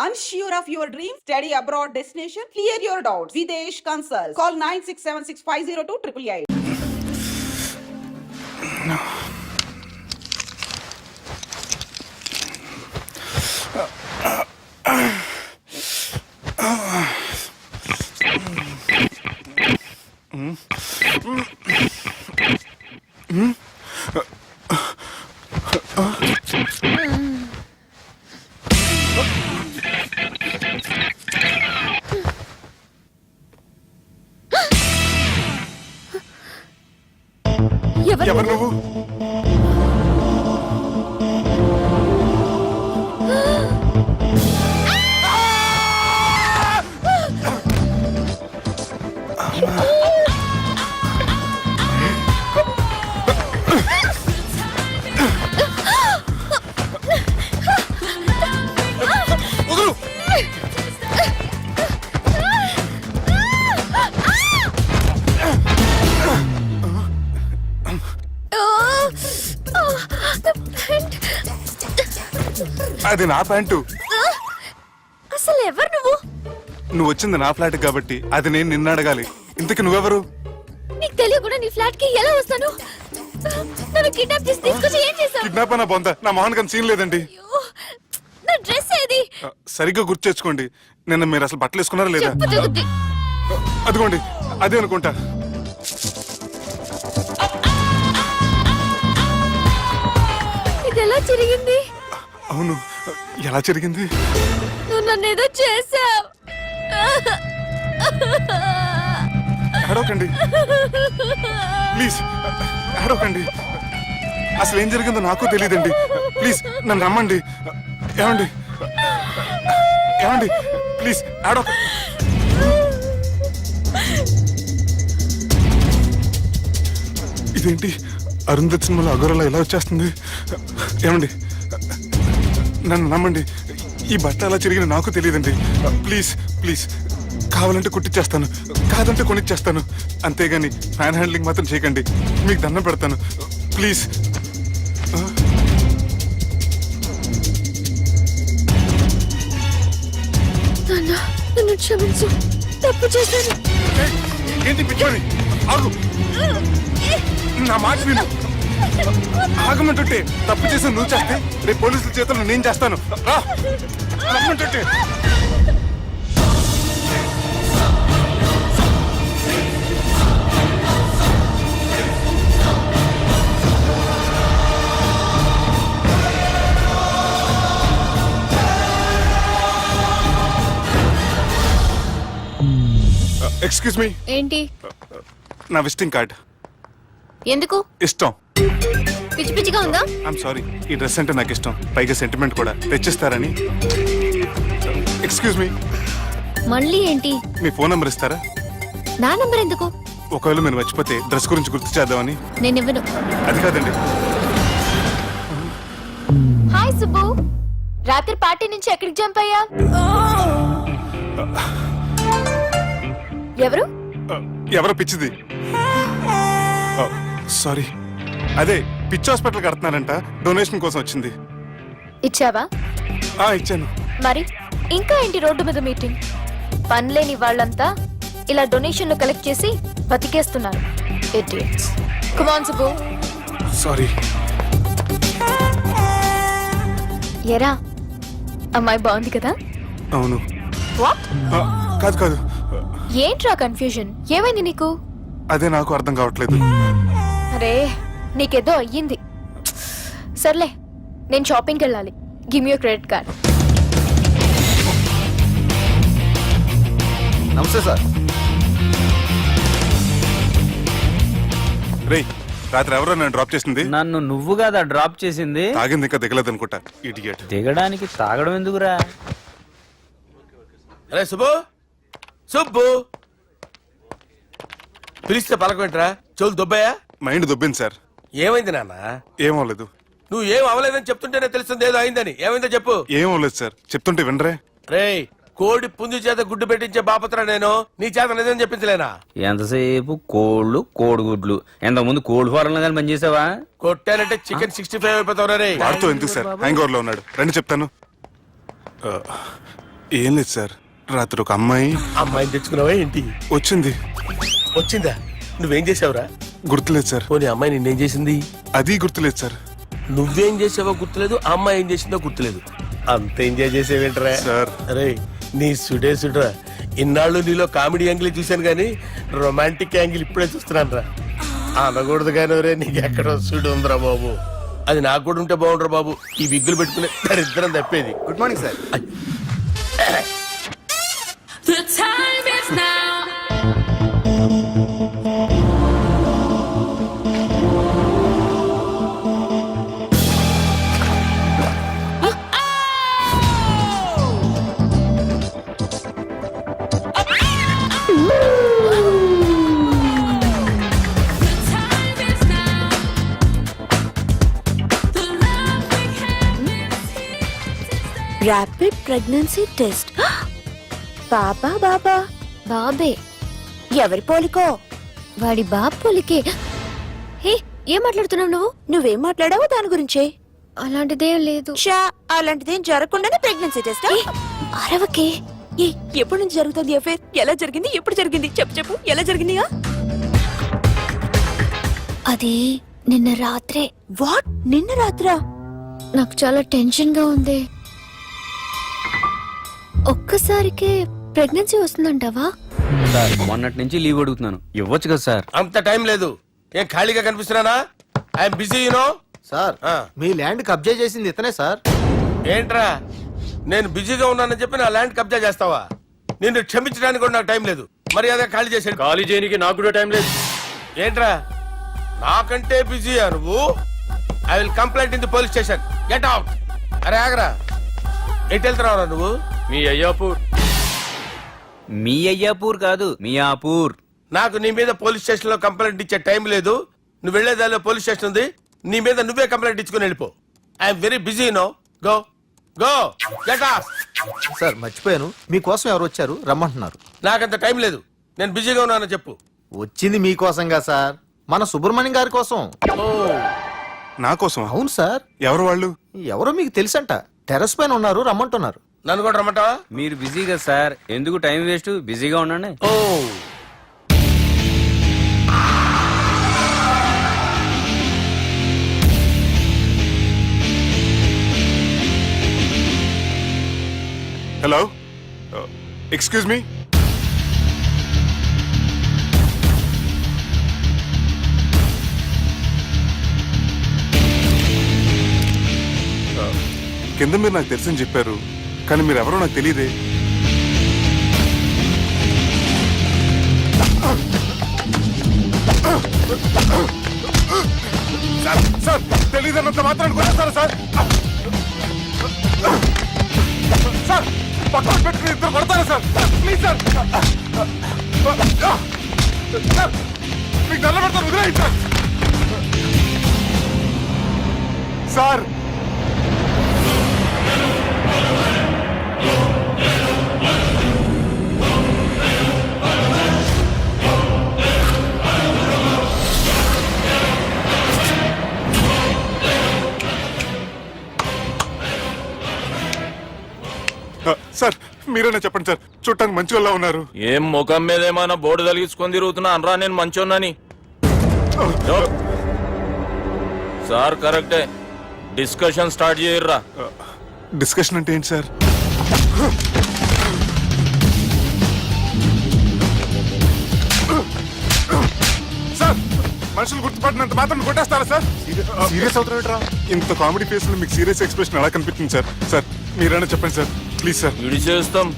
Unsure of your dream study abroad destination? Clear your doubts. Videsh Consult. Call 9676502888. Mm-hmm. అది నా pant. అసలు ఎవరు నువ్వు? నువ్వు వచ్చింది నా ఫ్లాట్ కాబట్టి అది నేను నిన్ను అడగాలి. ఇంతకి నువ్వెవరు? నీకు తెలియకుండా నీ ఫ్లాట్కి ఎలా వస్తాను? నన్ను కిడ్నాప్ చేసి తీసుకొచ్చి ఏం చేసావు కిడ్నాప్ అన్న బొంద. నా మోహన్ కన్ సీన్ లేదండి. అయ్యో, నా డ్రెస్ ఏది? ఆ, సరిగ్గా గుర్తు తెచ్చుకోండి నిన్న మీరు అసలు బట్టలు వేసుకున్నారా లేదా? చెప్పు అదిగోండి. అదే అనుకుంటా. ఇది ఎలా జరిగింది? అవును. ఎలా జరిగింది? నువ్వు నన్ను ఏదో చేసావు. ఏడవకండి ప్లీజ్ ఏడవకండి అసలు ఏం జరిగిందో నాకు తెలియదండి ప్లీజ్ నన్ను రమ్మండి. ఏమండి? ఏమండి? ప్లీజ్ ఏడవ ఇదేంటి? అరుంధత్ సినిమాలో అగోరలో ఎలా వచ్చేస్తుంది? ఏమండి? నన్ను నమ్మండి. ఈ బట్ట అలా చిరిగిన నాకు తెలియదండి. Please please. కావాలంటే కుట్టిచ్చేస్తాను. కాదంటే కొనిచ్చేస్తాను. అంతేగాని ఫ్యాన్ హ్యాండ్లింగ్ మాత్రం చేయకండి. మీకు దండం పెడతాను. ప్లీజ్. నాన్న నన్ను క్షమించు. తప్పు చేశాను. ఏయ్, ఏంటి పిచ్చోని? ఆగు. నా మాట విను. ఆగమంటుంటే తప్పు చేసి నువ్వు చేస్తే రేపు పోలీసుల చేతుల్లో నేను చేస్తాను. రా. రమ్మంటుంటే ఎక్స్క్యూజ్ మీ ఏంటి? నా విజిటింగ్ కార్డ్ ఎందుకు? ఇష్టం. పిచ్చి పిచ్చిగా ఉందా? ఐఎమ్ సారీ ఈ డ్రెస్ అంటే నాకు ఇష్టం పైగా సెంటిమెంట్ కూడా. తెచ్చిస్తారని. ఎక్స్క్యూజ్ మీ మళ్ళీ ఏంటి? మీ ఫోన్ నెంబర్ ఇస్తారా? నా నంబర్ ఎందుకు? ఒకవేళ మీరు మర్చిపోతే డ్రెస్ గురించి గుర్తు చేద్దామని. నేను ఇవ్వను. అది కాదండి. హాయ్ సుబ్బు రాత్రి పార్టీ నుంచి ఎక్కడికి జంప్ అయ్యా? ఎవరు? ఆ, ఎవరో పిచ్చిది. సారీ అదే పిచ్చి హాస్పిటల్ కడుతున్నారంట. డొనేషన్ కోసం వచ్చింది. ఇచ్చావా? ఆ ఇచ్చాను. మరి ఇంకా ఏంటి రోడ్డు మీద మీటింగ్? పనిలేని వాళ్ళంతా ఇలా డొనేషన్లు కలెక్ట్ చేసి బతికేస్తున్నారు. సుబ్బు సారీ ఎరా అమ్మాయి బాగుంది కదా? అవును. వాట్ ఆ, కాదు కాదు. ఏంట్రా కన్ఫ్యూజన్ ఏమైంది నీకు? అదే నాకు అర్థం కావట్లేదు. అరే నీకేదో అయ్యింది. సర్లే నేను షాపింగ్కి వెళ్ళాలి. గిమ్ యూ క్రెడిట్ కార్డ్ నమస్తే సార్. రేయ్ రాత్రి ఎవరో నన్ను డ్రాప్ చేసింది? నన్ను నువ్వు కదా డ్రాప్ చేసింది? తాగింది ఇంకా దిగలేదు అనుకుంటా. ఇడియట్ దిగడానికి తాగడం ఎందుకురా? అరే సుబ్బు? సుబ్బు? పిలిస్తే పలకమేంట్రా చెవులు దుబ్బయ్యా మైండ్ దొబ్బింది సార్. ఏమైంది నాన్న? ఏమవలేదు నువ్వు ఏం అవ్వలేదని చెప్తుంటేనే తెలుస్తుంది ఏదో అయిందని. ఏమైందో చెప్పు. ఏమవలేదు సార్. చెప్తుంటే వినరే. రేయ్ కోడి పుంజు చేత గుడ్డు పెట్టించే బాపత్ర నేను. నీ చేత నిజం చెప్పించలేనా? ఎంతసేపు కోళ్ళు కోడిగుడ్లు. ఎంతకుముందు కోడి ఫారంలో కానీ పనిచేసావా? కొట్టానంటే చికెన్ సిక్స్టీ ఫైవ్ అయిపోతావు రే వాడుతూ ఎందుకు సార్? హ్యాంగ్లో ఉన్నాడు. రండి చెప్తాను. ఆ, ఏం లేదు సార్. రాత్రి ఒక అమ్మాయి అమ్మాయిని తెచ్చుకున్నావా ఏంటి? వచ్చింది. వచ్చిందా? నువ్వేం చేసావురా గుర్తులేదు సార్. పోనీ అమ్మాయి నిన్నేం చేసింది? అది గుర్తులేదు సార్. నువ్వేం చేసావో గుర్తులేదు ఆ అమ్మాయి ఏం చేసిందో గుర్తులేదు. అంత ఎంజాయ్ చేసేవేంట్రా? సార్. అరే నీ సుడే సుడ్రా. ఇన్నాళ్ళు నీలో కామెడీ యాంగిల్ చూశాను కానీ రొమాంటిక్ యాంగిల్ ఇప్పుడే చూస్తున్నాను రా అనకూడదు కానీ రే నీకు ఎక్కడ సుడు ఉందిరా బాబు. అది నాకు కూడా ఉంటే బాగుండ్రా బాబు. ఈ విగ్గులు పెట్టుకునే దరిద్రం తప్పేది. Good morning sir. Rapid pregnancy test బాబా బాబా బాబే. ఎవరి పోలికో? వాడి బాపులికే హే ఏం మాట్లాడుతున్నావు నువ్వు? నువ్వేం మాట్లాడావో దాని గురించే. అలాంటిదేం లేదు. షా అలాంటిదేం జరగకుండానే ప్రెగ్నెన్సీ టెస్ట్ అరవకే. ఏ ఎప్పటి నుంచి జరుగుతుంది అఫేర్ ఎలా జరిగింది? ఎప్పుడు జరిగింది? చెప్పు చెప్పు. ఎలా జరిగిందిగా అది నిన్న రాత్రే. వాట్? నిన్న రాత్రా? నాకు చాలా టెన్షన్గా ఉంది. ఒక్కసారికే ప్రెగ్నెన్సీ వస్తుందంటావా? సార్. మొన్నటి నుంచి లీవ్ అడుగుతున్నాను. ఇవ్వచ్చు కదా సార్. అంత టైం లేదు. ఏం ఖాళీగా కనిపిస్తున్నానా? I'm busy you know sir ఆ. మీ ల్యాండ్ కబ్జా చేసింది ఇతనే సార్. ఏంట్రా? నేను బిజీగా ఉన్నానని చెప్పి నా ల్యాండ్ కబ్జా చేస్తావా? నిన్ను క్షమించడానికి కూడా నాకు టైం లేదు. మర్యాద ఖాళీ చేసాడు ఖాళీ చేయడానికి నాకు కూడా టైం లేదు. ఏంట్రా? నాకంటే బిజీయా నువ్వు? I will complaint in the police station get out అరే ఆగరా. ఎటు వెళ్తున్నావురా నువ్వు? మీ అయ్యాపూర్. మీ అయ్యాపూర్ కాదు మియాపూర్ నాకు నీ మీద పోలీస్ స్టేషన్లో కంప్లైంట్ ఇచ్చే టైం లేదు. నువ్వు వెళ్ళేదాలో పోలీస్ స్టేషన్ ఉంది. నీ మీద నువ్వే కంప్లైంట్ ఇచ్చుకుని వెళ్ళిపో. I'm very busy no go go get off sir మర్చిపోయాను. మీకోసం ఎవరు వచ్చారు? రమ్మంటున్నారు. నాకంత టైం లేదు. నేను బిజీగా ఉన్నానని చెప్పు. వచ్చింది మీకోసంగా సార్. మన సుబ్రహ్మణ్యం గారి కోసం. ఓ. నా కోసం అవును సార్. ఎవరు వాళ్ళు? ఎవరో మీకు తెలుసంట. టెర్రస్ పైన ఉన్నారు రమ్మంటున్నారు. నన్ను కూడా రమ్మంటావా? మీరు బిజీ కదా సార్. ఎందుకు టైం వేస్ట్? బిజీగా ఉండండి. ఓ. హలో ఎక్స్క్యూజ్ మీ కింద మీరు నాకు తెలుసని చెప్పారు. కానీ మీరు ఎవరో నాకు తెలియదే. సార్ సార్ తెలియదన్నంత మాత్రం కొట్టేస్తారా సార్? సార్ పక్కన పెట్టుకుని ఇద్దరు కొడతారా సార్? Please sir. సార్ మీకు నల్ల పెడతారు వదిలేయండి సార్. సార్ మీరైనా చెప్పండి సార్? చూడటానికి మంచి వాళ్ళ ఉన్నారు. ఏం ముఖం మీద ఏమైనా బోర్డు తలిగించుకొని తిరుగుతున్నా అనరా? నేను మంచోన్నని. సార్ కరెక్టే. డిస్కషన్ స్టార్ట్ చేయర్రా. డిస్కషన్ అంటే ఏంటి సార్? సార్ మనుషులు గుర్తుపట్టినంత మాత్రం కొట్టేస్తారా సార్? సీరియస్ అవుతున్నట్రా ఇంత కామెడీ ఫేస్లో మీకు సీరియస్ ఎక్స్ప్రెషన్ ఎలా కనిపిస్తుంది సార్? సార్ మీరైనా చెప్పండి సార్? Please sir. విడిచేస్తాం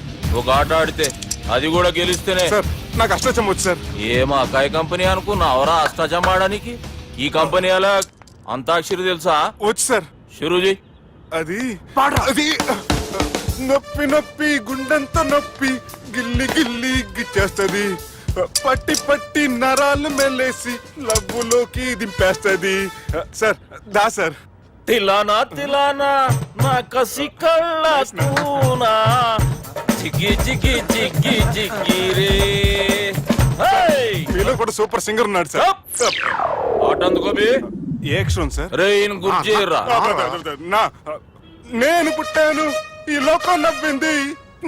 ఒక ఆట ఆడితే అది కూడా గెలిస్తేనే. సార్ నాకు అష్టచం వచ్చు సార్. ఏం అకాయ కంపెనీ అనుకున్నావరా అష్టాచం ఆడడానికి? ఈ కంపెనీ అలా అంతాక్షరి తెలుసా? వచ్చు సార్. షురూజీ. అది అది నొప్పి నొప్పి గుండెంత నొప్పి గిల్లి గిల్లి గిచ్చేస్తది. పట్టి పట్టి నరాలు మెల్లేసి లవ్వులోకి దింపేస్తది. సార్ దా సార్. తిలానా తిలానా నా కసి కళ్ళ కూనా జిగి జిగి జిగి జిగి రే! మీలో కూడా సూపర్ సింగర్ ఉన్నాడు సార్. ఆట అందుకోబి ఏ అక్షరం సార్? రే ఈయన నా నేను పుట్టాను ఈ లోకం నవ్వింది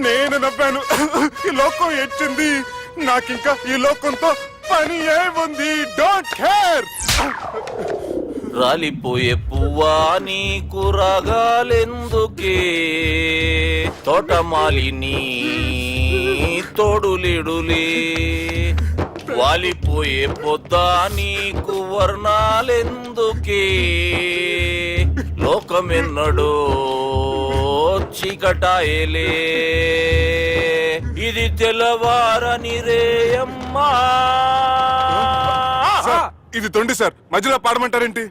నేను నవ్వాను ఈ లోకం ఏడ్చింది నాకింకా ఈ లోకంతో పని ఏముంది? డోంట్ కేర్ రాలిపోయే పువ్వా నీకు రాగాలెందుకే? తోటమాలిని తోడులిడులే. వాలిపోయే పొద్దా నీకు వర్ణాలెందుకే? లోకమెన్నడో చీకటాయలే. ఇది తెల్లవారని రేయమ్మా. ఇది తొండి సార్. మధ్యలో పాడమంటారేంటి?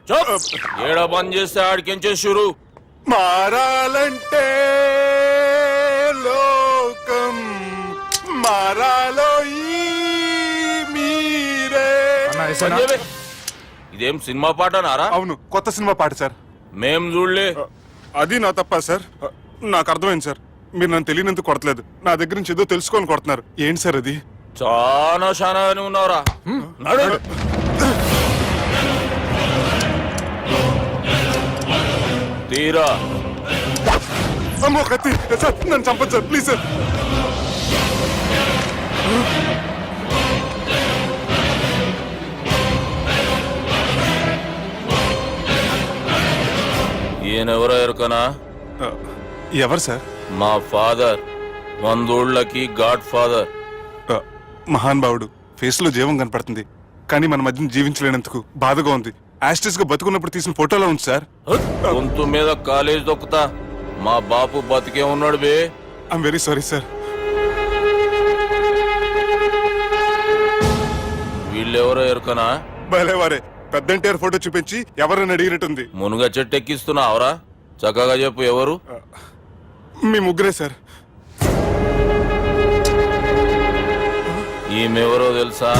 ఏడ బంద్ చేస్తే ఆడికించే షురు మారాలంటే లోకం మారాలో మీరే. ఇదేం సినిమా పాట నారా అవును కొత్త సినిమా పాట సార్. మేం చూడలే. అది నా తప్ప సార్. నాకు అర్థమైంది సార్. మీరు నన్ను తెలియనందుకు కొడతలేదు. నా దగ్గర నుంచి ఏదో తెలుసుకొని కొడుతున్నారు. ఏంటి సార్ అది? చాలా శానాగానే ఉన్నావురా. తీరా. అమ్మో కత్తి. సార్ నన్ను చంపదు సార్. Please sir. ఈయనెవరో ఎరుకనా? ఎవరు సార్? మా ఫాదర్. వందోళ్ళకి God father. మహాన్ భావుడు ఫేస్లో జీవం కనపడుతుంది. కానీ మన మధ్యన జీవించలేనందుకు బాధగా ఉంది. యాస్టిస్గా బతుకున్నప్పుడు తీసిన ఫోటోలో ఉంది సార్. గొంతు మీద కాలేజ్ దొక్కుతా. మా బాపు బతికే ఉన్నాడు బే. ఐఎమ్ వెరీ సారీ సార్ వీళ్ళెవరో ఎరుకనా? భలేవారే పెద్ద ఎన్టీఆర్ ఫోటో చూపించి ఎవరైనా అడిగినట్టుంది? మునుగ చెట్టు ఎక్కిస్తున్నావురా. చక్కగా చెప్పు ఎవరు? మీ ముగ్గురే సార్. ఈమెవరో తెలుసా?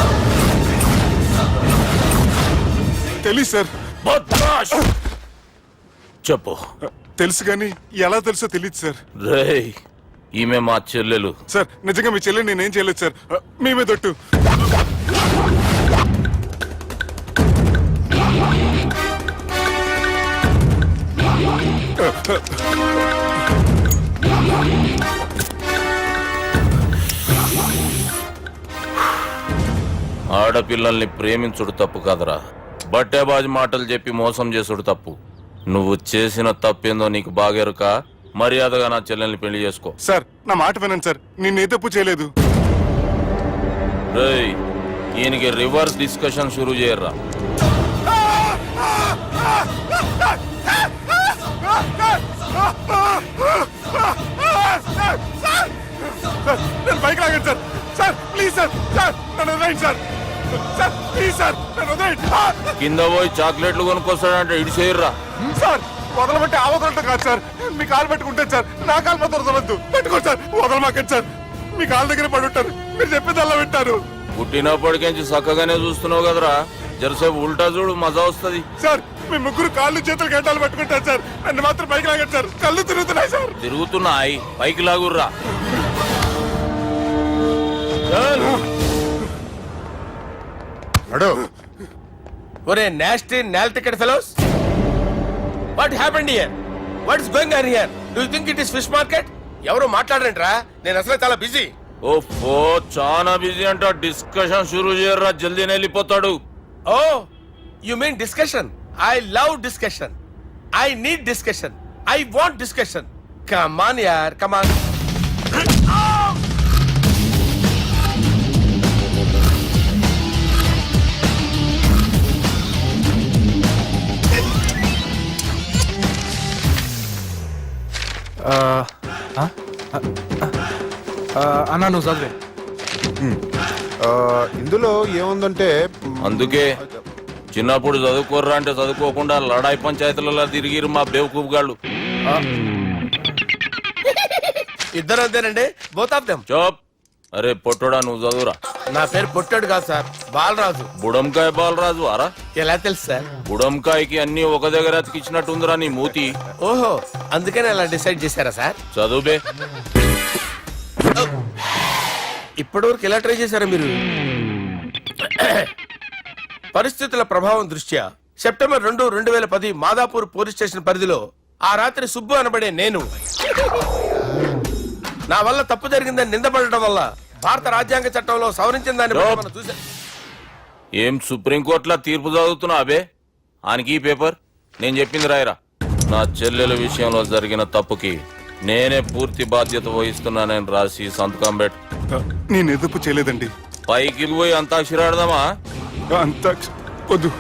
తెలియదు సార్. బద్మాష్! చెప్పు. తెలుసు కానీ ఎలా తెలుసో తెలియదు సార్. రేయ్ ఈమె మా చెల్లెలు. సార్ నిజంగా మీ చెల్లి నేనేం చేయలేదు సార్. మీ మీద ఒట్టు. ఆడపిల్లల్ని ప్రేమించుడు తప్పు కాదురా. బట్టేబాజు మాటలు చెప్పి మోసం చేసుడు తప్పు. నువ్వు చేసిన తప్పేందో నీకు బాగెరుక మర్యాదగా నా చెల్లెల్ని పెళ్ళి చేసుకో. సార్ నా మాట వినండి సార్. నేను ఏ తప్పు చేయలేదు. రేయ్ ఈయనకి రివర్స్ డిస్కషన్ షురూ చేయర్రా. సార్ నేను బైక్ లాగండి sir. Sir please sir. Sir నన్ను సార్. Sir please! కింద పోయి చాక్లెట్లు కొనుక్కొస్తాడంటే ఇటు చేయర్రా. సార్ వదలబట్టి ఆ వదలటం కాదు సార్. మీ కాలు పెట్టుకుంటే సార్ నా కాలు మాత్రం వదలవద్దు పెట్టుకోండి సార్. వదలమాకండి సార్. మీ కాలు దగ్గర పడి ఉంటారు. మీరు చెప్పేదల్లా వింటారు. పుట్టినప్పటికేంచి చక్కగానే చూస్తున్నావు కదరా. జరసేపు ఉల్టా చూడు మజా వస్తుంది. సార్ మీ ముగ్గురు కాళ్ళు చేతులు గంటలు పట్టుకుంటారు సార్. నన్ను మాత్రం బైక్ లాగండి సార్. కళ్ళు తిరుగుతున్నాయి సార్. తిరుగుతున్నాయి. పైకి లాగుర్రా. ఒరే nasty null ticket fellows what happened here what is going on here do think it is fish market ఎవరు మాట్లాడరంట్రా? నేను అసలే చాలా బిజీ ఓఫో చాలా బిజీ అంట. డిస్కషన్ షురూ చేయర్రా జల్దీ వెళ్ళిపోతాడు. ఓ you mean discussion I love discussion I need discussion I want discussion come on యార్ కమాన్ అన్నా నువ్వు చదివే. ఇందులో ఏముందంటే అందుకే చిన్నప్పుడు చదువుకోర్రా అంటే చదువుకోకుండా లడాయి పంచాయతీలలో తిరిగిరు మా బేవకూఫ్ గాళ్ళు. ఇద్దరు అంతేనండి బోత్ ఆఫ్ దెమ్ చోప్. అరే పొట్టోడా నువ్వు చదువురా. నా పేరు పొట్టాడు కాదు సార్ బాలరాజు. బుడంకాయ బాలరాజు అరా ఎలా తెలుసు సార్? బుడంకాయకి అన్ని ఒక దగ్గర అతికిచ్చినట్టుందిరా నీ మూతి. ఓహో అందుకని అలా డిసైడ్ చేశారా సార్? చదువుబే ఇప్పటివరకు ఎలా ట్రై చేశారా మీరు? పరిస్థితుల ప్రభావం దృష్ట్యా సెప్టెంబర్ రెండు రెండు వేల పది మాదాపూర్ పోలీస్ స్టేషన్ పరిధిలో ఆ రాత్రి సుబ్బు అనబడే నేను నా వల్ల తప్పు జరిగిందని నిందపడటం వల్ల భారత రాజ్యాంగ చట్టంలో సవరించిన దాన్ని బట్టి మనం చూసా ఏం సుప్రీంకోర్టులో తీర్పు చదువుతున్నా అబే? ఆనికి ఈ పేపర్? నేను చెప్పింది రాయరా. నా చెల్లెల విషయంలో జరిగిన తప్పుకి నేనే పూర్తి బాధ్యత వహిస్తున్నానని రాసి సంతకం పెట్టు. నేను ఎదుపు చేయలేదండి. పైకి పోయి అంతాక్షరి ఆడదామా? అంత వద్దు.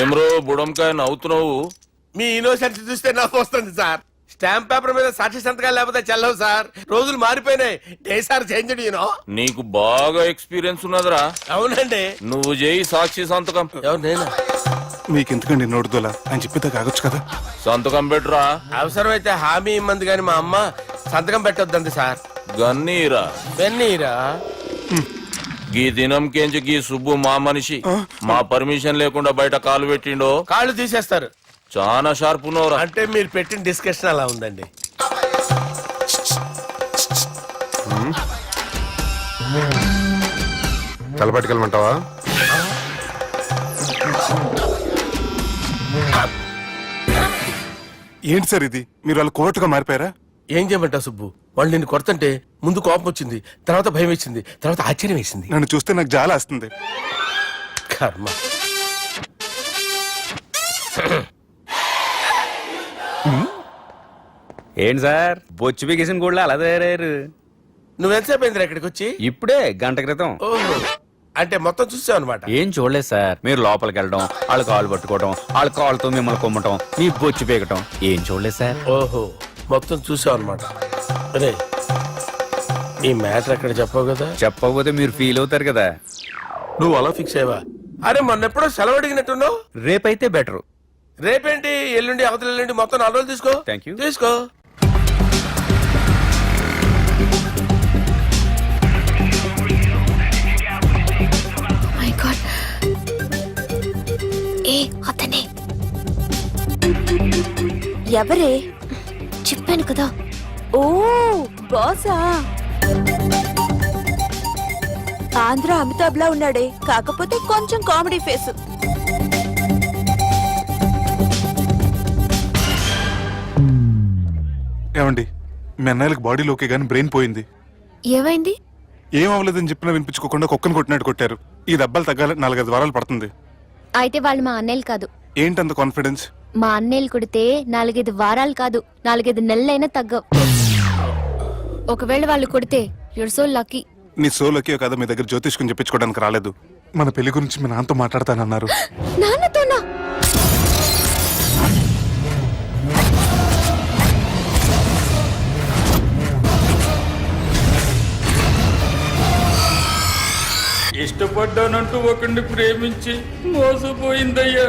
ఏమ్రో బుడంకాయ నవ్వుతున్నావు మీ ఇన్నోసెన్స్ చూస్తే నాకు వస్తుంది సార్. స్టాంప్ పేపర్ మీద సాక్షి సంతకాలు లేకపోతే చెల్లవు సార్. రోజులు మారిపోయినాయి. డే సార్ చేంజ్ యూనో నీకు బాగా ఎక్స్పీరియన్స్ ఉన్నదిరా. అవునండి. నువ్వు చేయి సాక్షి సంతకం. ఎవరు నేను? మీకు ఎందుకండి నోడుదోలా అని చెప్పితే కాగొచ్చు కదా. సంతకం పెట్టురా. అవసరమైతే హామీ ఇమ్మంది కానీ మా అమ్మ సంతకం పెట్టొద్దండి సార్. గన్నీరా. వెన్నీరా? గీ దినం కేంచి గీ సుబ్బు మా మనిషి. మా పర్మిషన్ లేకుండా బయట కాలు పెట్టిండో. కాళ్ళు తీసేస్తారు. చాలా షార్ప్ ఉన్నవరా? అంటే మీరు పెట్టిన డిస్కషన్ అలా ఉందండి. తలపట్టుకెళ్ళమంటావా ఏంటి సార్ ఇది? మీరు వాళ్ళు కోర్టుగా మారిపోయారా? ఏం చేయమంటావు సుబ్బు? వాళ్ళు నిన్ను కొడుతుంటే ముందు కోపం వచ్చింది తర్వాత భయం వేసింది తర్వాత ఆశ్చర్యం వేసింది. నన్ను చూస్తే నాకు జాల వస్తుంది. కర్మ. ఏంటి సార్? బొచ్చు బిగేసిన కూడా అలా తయారయ్యారు. నువ్వెంతసేపు అయిందిరా ఇక్కడికి వచ్చి? ఇప్పుడే గంట క్రితం. ఓహో అంటే మొత్తం చూసావు అనమాట ఏం చూడలేదు సార్. మీరు లోపలికి వెళ్ళడం వాళ్ళ కాళ్ళు పట్టుకోవడం వాళ్ళ కాళ్ళతో మిమ్మల్ని కొమ్మటం మీ బొచ్చు పీకటం. ఏం చూడలేదు సార్. ఓహో మొత్తం చూసావు అనమాట అరే ఈ మ్యాటర్ అక్కడ చెప్పావు కదా? చెప్పకపోతే మీరు ఫీల్ అవుతారు కదా. నువ్వు అలా ఫిక్స్ అయ్యవా? అరే మొన్న ఎప్పుడో సెలవు అడిగినట్టున్నావు? రేపైతే బెటర్. రేపేంటి? ఎల్లుండి అవతల ఎల్లుండి మొత్తం నాలుగు రోజులు తీసుకో. Thank you. తీసుకో. మై గాడ్ ఏ అతనే. ఎవరే? చెప్పాను కదా. ఓ బాసా. ఆంధ్ర అమితాబ్ లా ఉన్నాడే. కాకపోతే కొంచెం కామెడీ ఫేస్. ఏమండి మీ అన్నయ్యలకు బాడీలో ఓకే కానీ బ్రెయిన్ పోయింది. ఏమైంది? ఏం అవ్వలేదని చెప్పినా వినిపించుకోకుండా కుక్కను కొట్టినట్టు కొట్టారు. ఈ దెబ్బలు తగ్గాలి నాలుగైదు వారాలు పడుతుంది. అయితే వాళ్ళు మా అన్నయ్యలు కాదు. ఏంటంత కాన్ఫిడెన్స్ మా అన్నయ్యలు కొడితే నాలుగైదు వారాలు కాదు నాలుగైదు నెలలైనా తగ్గవు. ఒకవేళ వాళ్ళు కొడితే యుడ్ సో లక్కీ నీ సోలోకి కదా మీ దగ్గర జ్యోతిష్కుని చెప్పించుకోవడానికి రాలేదు. మన పెళ్ళి గురించి మీ నాన్నతో మాట్లాడతానన్నారు. నాన్నతోనా ఇష్టపడ్డానంటూ ఒకరిని ప్రేమించి మోసపోయిందయ్యా.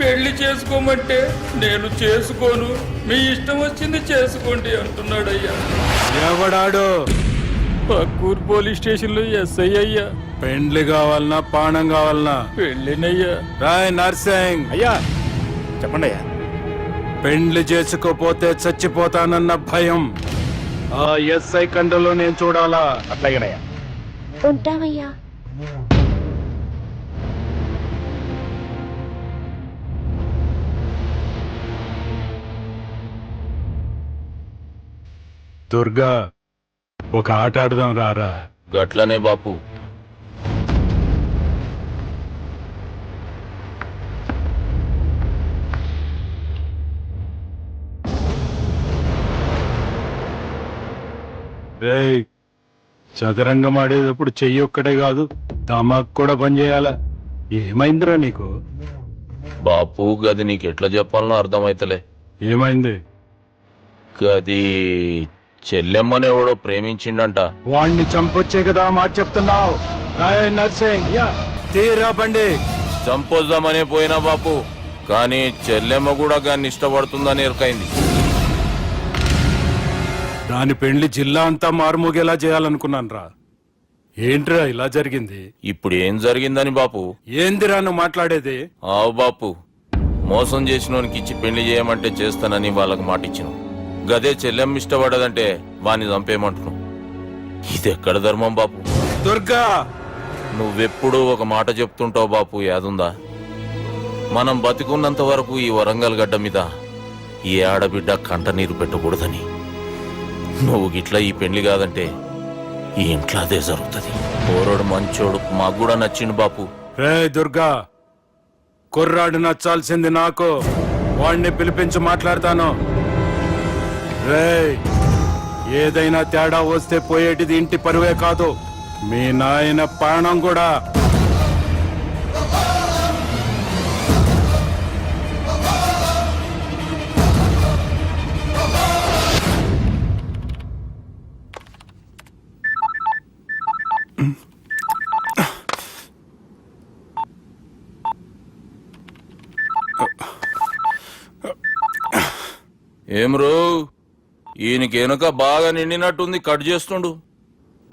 పెళ్ళి చేసుకోమంటే నేను చేసుకోను. మీ ఇష్టం వచ్చింది చేసుకోండి అంటున్నాడయ్యా. ఎవడాడు? పక్కూరు పోలీస్ స్టేషన్లో ఎస్ఐ అయ్యా. పెండ్లి కావాలనా పానం కావాలనా? పెళ్ళినయ్యా. రాయ్ నర్సింగ్. అయ్యా చెప్పండి అయ్యా పెండ్లి చేసుకోపోతే చచ్చిపోతానన్న భయం. ఆ ఎస్ఐ కండలో నేను చూడాలా? అట్లాగేనయ్యా. ఉంటామయ్యా దుర్గా ఒక ఆట ఆడదాం రారా? గట్లనే బాపు. రేయ్ చదరంగం ఆడేటప్పుడు చెయ్యి ఒక్కటే కాదు తమాక్ కూడా పనిచేయాలా ఏమైందిరా నీకు? బాపు గది నీకు ఎట్లా చెప్పాలనో అర్థమైతలే. ఏమైంది? గది చెల్లెమ్మని ఎవడో ప్రేమించిండంట. వాణ్ణి చంపొచ్చే కదా మాట చెప్తున్నావు. నర్సింగ్ తీరా బండి. చంపొద్దామనే పోయినా బాపు కానీ చెల్లెమ్మ కూడా గాన్ని ఇష్టపడుతుందని ఎరకైంది. దాని పెళ్ళి జిల్లా అంతా మారుమోగేలా చేయాలనుకున్నాను రా ఏంట్రా ఇలా జరిగింది? ఇప్పుడు ఏం జరిగిందని బాపు? ఏందిరా నువ్వు మాట్లాడేది? ఆవు బాపు మోసం చేసినోనికి ఇచ్చి పెళ్ళి చేయమంటే చేస్తానని వాళ్ళకి మాటిచ్చిన. గదే చెల్లెమ్మ ఇష్టపడదంటే వాణ్ణి చంపేయమంటున్నావు. ఇది ఎక్కడ ధర్మం బాపు? దుర్గా! నువ్వెప్పుడూ ఒక మాట చెప్తుంటావు బాపు యాదుందా? మనం బతికున్నంత వరకు ఈ వరంగల్ గడ్డ మీద ఈ ఆడబిడ్డ కంట నీరు పెట్టకూడదని. నువ్వు గిట్లా ఈ పెళ్ళి కాదంటే ఈ ఇంట్లో అదే జరుగుతుంది. పోరోడు మంచోడు మాకు కూడా నచ్చిండు బాపు. రే దుర్గా కుర్రాడు నచ్చాల్సింది నాకు. వాణ్ణి పిలిపించి మాట్లాడతాను. రే ఏదైనా తేడా వస్తే పోయేటిది ఇంటి పరువే కాదు. మీ నాయన ప్రాణం కూడా. ఏమ్రో? రో వెనుక బాగా నిండినట్టుంది కట్ చేస్తుండు.